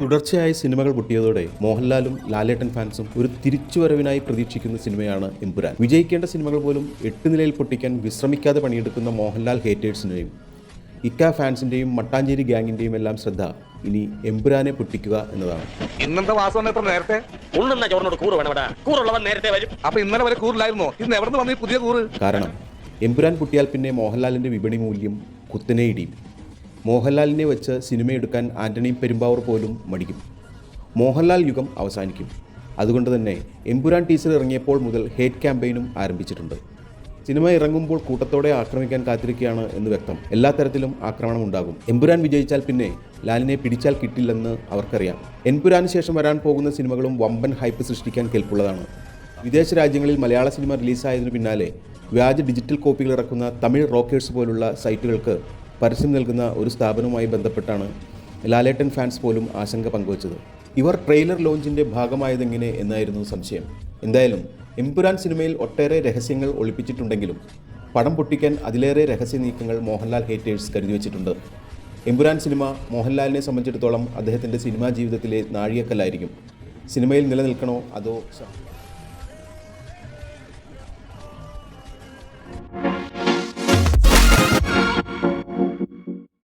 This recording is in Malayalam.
തുടർച്ചയായ സിനിമകൾ പൊട്ടിയതോടെ മോഹൻലാലും ലാലേട്ടൻ ഫാൻസും ഒരു തിരിച്ചുവരവിനായി പ്രതീക്ഷിക്കുന്ന സിനിമയാണ് എമ്പുരാൻ. വിജയിക്കേണ്ട സിനിമകൾ പോലും എട്ട് നിലയിൽ പൊട്ടിക്കാൻ വിശ്രമിക്കാതെ പണിയെടുക്കുന്ന മോഹൻലാൽ ഹേറ്റേഴ്സിനെയും ഇക്ക ഫാൻസിന്റെയും മട്ടാഞ്ചേരി ഗ്യാങ്ങിന്റെയും എല്ലാം ശ്രദ്ധ ഇനി എംപുരാനെ പൊട്ടിക്കുക എന്നതാണ്. ഇന്നത്തെ വാസം എത്ര നേരത്തെ? ഉണ്ണുന്ന ചോറിനോട് കൂറ് വേണമടാ. കൂറുള്ളവൻ നേരത്തെ വരും. അപ്പൊ ഇന്നലെ വരെ കൂറിലായിരുന്നോ ഇന്ന് എവിടെ നിന്ന് വന്നു പുതിയ കൂറ്? കാരണം എംപുരാൻ പൊട്ടിയാൽ പിന്നെ മോഹൻലാലിന്റെ വിപണി മൂല്യം കുത്തനെ ഇടിയും. മോഹൻലാലിനെ വെച്ച് സിനിമയെടുക്കാൻ ആന്റണി പെരുമ്പാവൂർ പോലും മടിക്കും. മോഹൻലാൽ യുഗം അവസാനിക്കും. അതുകൊണ്ട് തന്നെ എമ്പുരാൻ ടീസർ ഇറങ്ങിയപ്പോൾ മുതൽ ഹേറ്റ് ക്യാമ്പയിനും ആരംഭിച്ചിട്ടുണ്ട്. സിനിമ ഇറങ്ങുമ്പോൾ കൂട്ടത്തോടെ ആക്രമിക്കാൻ കാത്തിരിക്കുകയാണ് എന്ന് വ്യക്തം. എല്ലാ തരത്തിലും ആക്രമണം ഉണ്ടാകും. എമ്പുരാൻ വിജയിച്ചാൽ പിന്നെ ലാലിനെ പിടിച്ചാൽ കിട്ടില്ലെന്ന് അവർക്കറിയാം. എൻപുരാന് ശേഷം വരാൻ പോകുന്ന സിനിമകളും വമ്പൻ ഹൈപ്പ് സൃഷ്ടിക്കാൻ കെൽപ്പുള്ളതാണ് വിദേശ രാജ്യങ്ങളിൽ മലയാള സിനിമ റിലീസായതിനു പിന്നാലെ വ്യാജ ഡിജിറ്റൽ കോപ്പികൾ ഇറക്കുന്ന തമിഴ് റോക്കേഴ്സ് പോലുള്ള സൈറ്റുകൾക്ക് പരസ്യം നൽകുന്ന ഒരു സ്ഥാപനവുമായി ബന്ധപ്പെട്ടാണ് ലാലേട്ടൻ ഫാൻസ് പോലും ആശങ്ക പങ്കുവച്ചത്. ഇവർ ട്രെയിലർ ലോഞ്ചിന്റെ ഭാഗമായതെങ്ങനെ എന്നായിരുന്നു സംശയം. എന്തായാലും എംപുരാൻ സിനിമയിൽ ഒട്ടേറെ രഹസ്യങ്ങൾ ഒളിപ്പിച്ചിട്ടുണ്ടെങ്കിലും പടം പൊട്ടിക്കാൻ അതിലേറെ രഹസ്യ നീക്കങ്ങൾ മോഹൻലാൽ ഹേറ്റേഴ്സ് കരുതി വെച്ചിട്ടുണ്ട്. എമ്പുരാൻ സിനിമ മോഹൻലാലിനെ സംബന്ധിച്ചിടത്തോളം അദ്ദേഹത്തിന്റെ സിനിമാ ജീവിതത്തിലെ നാഴികക്കല്ലായിരിക്കും. സിനിമയിൽ നിലനിൽക്കണോ അതോ